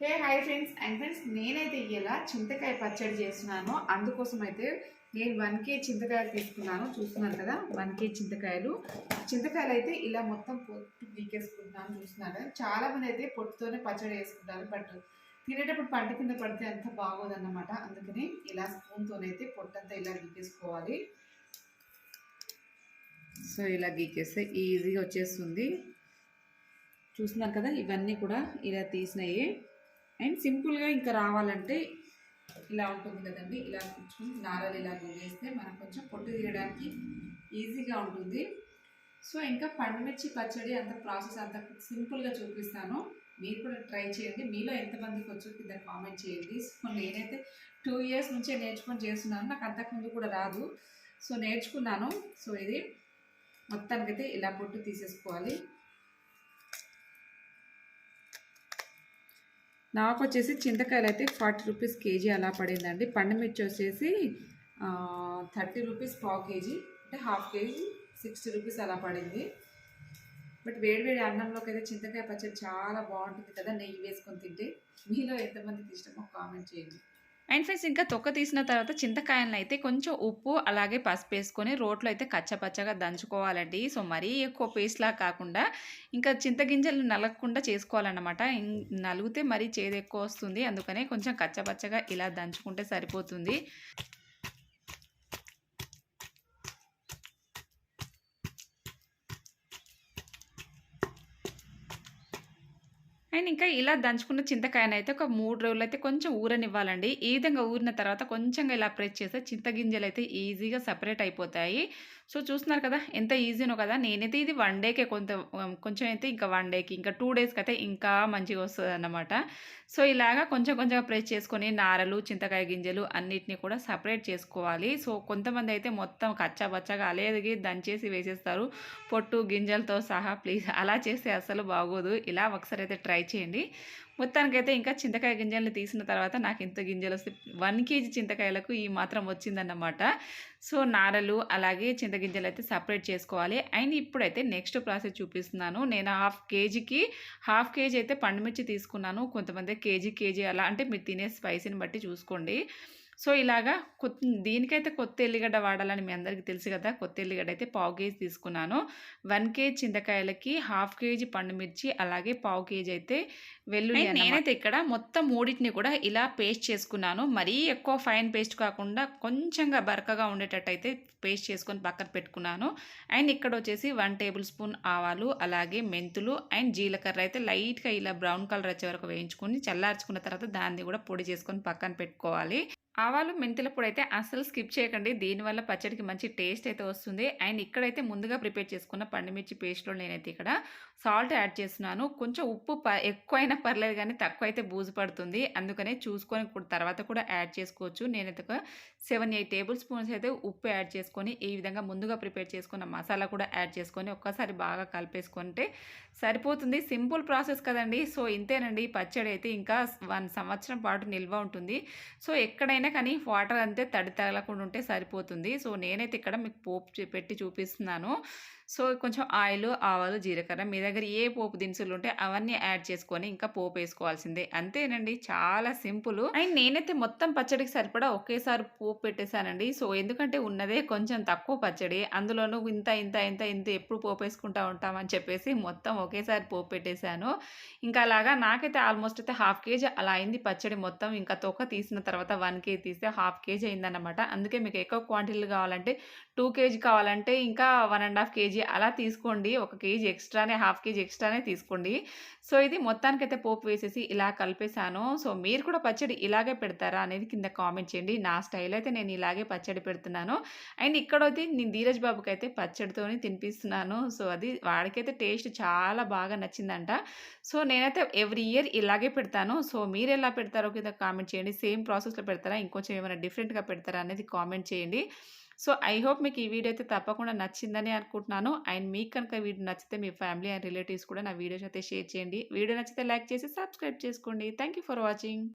Hey hi friends. And friends నేనైతే ఇలా చింతకాయ పచ్చడి చేస్తున్నాను. అందుకోసం అయితే నేను వన్ కే చింతకాయలు తీసుకున్నాను. చూస్తున్నాను కదా వన్ కే చింతకాయలు. చింతకాయలు అయితే ఇలా మొత్తం పొట్టు పీకేసుకుంటున్నాను చూస్తున్నారు. కదా చాలా మంది అయితే పొట్టుతోనే పచ్చడి వేసుకుంటారు బట్ తినేటప్పుడు పంట కింద పడితే అంత బాగోదన్నమాట. అందుకని ఇలా స్పూన్తోనైతే పొట్టంతా ఇలా గీకేసుకోవాలి సో ఇలా గీకేస్తే ఈజీగా వచ్చేస్తుంది. చూస్తున్నాను కదా ఇవన్నీ కూడా ఇలా తీసినాయి. అండ్ సింపుల్గా ఇంకా రావాలంటే ఇలా ఉంటుంది కదండి ఇలా కూర్చొని నారలు ఇలా వేస్తే మనకు కొంచెం పొట్టు తీయడానికి ఈజీగా ఉంటుంది. సో ఇంకా పండుమిర్చి పచ్చడి అంత ప్రాసెస్ అంత సింపుల్గా చూపిస్తాను. మీరు కూడా ట్రై చేయండి. మీలో ఎంతమందికి వచ్చో కింద కామెంట్ చేయండి. సో నేనైతే టూ ఇయర్స్ నుంచే నేర్చుకొని చేస్తున్నాను. నాకు అంతకుముందు కూడా రాదు. సో నేర్చుకున్నాను. సో ఇది మొత్తానికైతే ఇలా పొట్టు తీసేసుకోవాలి. నాకు వచ్చేసి చింతకాయలు అయితే ఫార్టీ రూపీస్ కేజీ అలా పడిందండి. పండుమిర్చి వచ్చేసి థర్టీ రూపీస్ పావు కేజీ అంటే హాఫ్ కేజీ సిక్స్టీ రూపీస్ అలా పడింది. బట్ వేడివేడి అన్నంలోకి అయితే చింతకాయ పచ్చడి చాలా బాగుంటుంది కదా నెయ్యి వేసుకొని తింటే. మీలో ఎంతమందికి ఇష్టమో కామెంట్ చేయండి. అండ్ ఫ్రెండ్స్ ఇంకా తొక్క తీసిన తర్వాత చింతకాయలను అయితే కొంచెం ఉప్పు అలాగే పసుపు వేసుకొని రోట్లో అయితే కచ్చపచ్చగా దంచుకోవాలండి. సో మరీ ఎక్కువ పేస్ట్లా కాకుండా ఇంకా చింతగింజలు నలగకుండా చేసుకోవాలన్నమాట. నలిగితే మరీ చేదు ఎక్కువ వస్తుంది. అందుకనే కొంచెం కచ్చపచ్చగా ఇలా దంచుకుంటే సరిపోతుంది. అండ్ ఇంకా ఇలా దంచుకున్న చింతకాయను అయితే ఒక మూడు రోజులు అయితే కొంచెం ఊరనివ్వాలండి. ఈ విధంగా ఊరిన తర్వాత కొంచెంగా ఇలా ప్రెస్ చేస్తే చింతగింజలు అయితే ఈజీగా సపరేట్ అయిపోతాయి. సో చూస్తున్నారు కదా ఎంత ఈజీనో కదా నేనైతే ఇది వన్ డేకే కొంత కొంచెం అయితే ఇంకా వన్ డేకి ఇంకా టూ డేస్కి అయితే ఇంకా మంచిగా వస్తుంది అన్నమాట సో ఇలాగా కొంచెం కొంచెంగా ప్రెస్ చేసుకొని నారలు చింతకాయ గింజలు అన్నిటినీ కూడా సపరేట్ చేసుకోవాలి. సో కొంతమంది అయితే మొత్తం కచ్చా బచ్చగా అలేదిగి దంచేసి వేసేస్తారు. పొట్టు గింజలతో సహా ప్లీజ్ అలా చేస్తే అసలు బాగోదు. ఇలా ఒకసారి అయితే ట్రై చేయండి. మొత్తానికైతే ఇంకా చింతకాయ గింజలను తీసిన తర్వాత నాకు ఇంత గింజలు వస్తే వన్ కేజీ చింతకాయలకు ఈ మాత్రం వచ్చిందన్నమాట. సో నారలు అలాగే చింతగింజలు అయితే సపరేట్ చేసుకోవాలి. అండ్ ఇప్పుడైతే నెక్స్ట్ ప్రాసెస్ చూపిస్తున్నాను. నేను హాఫ్ కేజీకి హాఫ్ కేజీ అయితే పండుమిర్చి తీసుకున్నాను. కొంతమంది కేజీ కేజీ అలా అంటే మీరు తినే స్పైసీని బట్టి చూసుకోండి. సో ఇలాగా కొత్త దీనికైతే కొత్త ఎల్లిగడ్డ వాడాలని మీ అందరికీ తెలుసు కదా కొత్త ఎల్లిగడ్డ అయితే పావు కేజీ తీసుకున్నాను. వన్ కేజీ చింతకాయలకి హాఫ్ కేజీ పండుమిర్చి అలాగే పావు కేజీ అయితే వెల్లుల్లి నేనైతే ఇక్కడ మొత్తం మూడింటిని కూడా ఇలా పేస్ట్ చేసుకున్నాను. మరీ ఎక్కువ ఫైన్ పేస్ట్ కాకుండా కొంచెంగా బరకగా ఉండేటట్టు అయితే పేస్ట్ చేసుకొని పక్కన పెట్టుకున్నాను. అండ్ ఇక్కడ వచ్చేసి వన్ టేబుల్ స్పూన్ ఆవాలు అలాగే మెంతులు అండ్ జీలకర్ర అయితే లైట్గా ఇలా బ్రౌన్ కలర్ వచ్చే వరకు వేయించుకొని చల్లార్చుకున్న తర్వాత దాన్ని కూడా పొడి చేసుకొని పక్కన పెట్టుకోవాలి. ఆవాలు మెంతుల పొడి అయితే అసలు స్కిప్ చేయకండి. దీనివల్ల పచ్చడికి మంచి టేస్ట్ అయితే వస్తుంది. అండ్ ఇక్కడైతే ముందుగా ప్రిపేర్ చేసుకున్న పండుమిర్చి పేస్ట్లో నేనైతే ఇక్కడ సాల్ట్ యాడ్ చేస్తున్నాను. కొంచెం ఉప్పు ఎక్కువైనా పర్లేదు కానీ తక్కువ అయితే బూజు పడుతుంది. అందుకనే చూసుకొని తర్వాత కూడా యాడ్ చేసుకోవచ్చు. నేనైతే ఒక సెవెన్ ఎయిట్ టేబుల్ స్పూన్స్ అయితే ఉప్పు యాడ్ చేసుకొని ఈ విధంగా ముందుగా ప్రిపేర్ చేసుకున్న మసాలా కూడా యాడ్ చేసుకొని ఒక్కసారి బాగా కలిపేసుకుంటే సరిపోతుంది. సింపుల్ ప్రాసెస్ కదండి. సో ఇంతేనండి. పచ్చడి అయితే ఇంకా వన్ సంవత్సరం పాటు నిల్వ ఉంటుంది. సో ఎక్కడైనా అయినా కానీ వాటర్ అంతే తడి తగలకుండా ఉంటే సరిపోతుంది. సో నేనైతే ఇక్కడ మీకు పోపు పెట్టి చూపిస్తున్నాను. సో కొంచెం ఆయిల్ ఆవాలు జీలకర్ర మీ దగ్గర ఏ పోపు దినుసులు ఉంటే అవన్నీ యాడ్ చేసుకొని ఇంకా పోపు వేసుకోవాల్సిందే. అంతేనండి. చాలా సింపుల్. అండ్ నేనైతే మొత్తం పచ్చడికి సరిపడా ఒకేసారి పోపు పెట్టేశానండి. సో ఎందుకంటే ఉన్నదే కొంచెం తక్కువ పచ్చడి. అందులోనూ ఇంత ఇంత ఇంత ఇంత ఎప్పుడు పోపు వేసుకుంటా ఉంటామని చెప్పేసి మొత్తం ఒకేసారి పోపు పెట్టేశాను. ఇంకా అలాగా నాకైతే ఆల్మోస్ట్ అయితే హాఫ్ కేజీ అలా అయింది పచ్చడి మొత్తం. ఇంకా తొక్క తీసిన తర్వాత వన్ కేజీ తీస్తే హాఫ్ కేజీ అయిందన్నమాట. అందుకే మీకు ఎక్కువ క్వాంటిటీలు కావాలంటే టూ కేజీ కావాలంటే ఇంకా వన్ అండ్ హాఫ్ కేజీ అలా తీసుకోండి. ఒక కేజీ ఎక్స్ట్రానే హాఫ్ కేజీ ఎక్స్ట్రానే తీసుకోండి. సో ఇది మొత్తానికైతే పోపు వేసేసి ఇలా కలిపేశాను. సో మీరు కూడా పచ్చడి ఇలాగే పెడతారా అనేది కింద కామెంట్ చేయండి. నా స్టైల్ అయితే నేను ఇలాగే పచ్చడి పెడుతున్నాను. అండ్ ఇక్కడైతే నేను ధీరజ్ బాబుకి అయితే పచ్చడితోని తినిపిస్తున్నాను. సో అది వాడికైతే టేస్ట్ చాలా బాగా నచ్చిందంట. సో నేనైతే ఎవ్రీ ఇయర్ ఇలాగే పెడతాను. సో మీరు ఎలా పెడతారో కింద కామెంట్ చేయండి. సేమ్ ప్రాసెస్లో పెడతారా ఇంకొంచెం ఏమైనా డిఫరెంట్గా పెడతారా అనేది కామెంట్ చేయండి. సో ఐ హోప్ మీకు ఈ వీడియో అయితే తప్పకుండా నచ్చిందని అనుకుంటున్నాను. అండ్ మీకు కనుక వీడియో నచ్చితే మీ ఫ్యామిలీ అండ్ రిలేటివ్స్ కూడా నా వీడియోస్ అయితే షేర్ చేయండి. వీడియో నచ్చితే లైక్ చేసి సబ్స్క్రైబ్ చేసుకోండి. Thank for watching.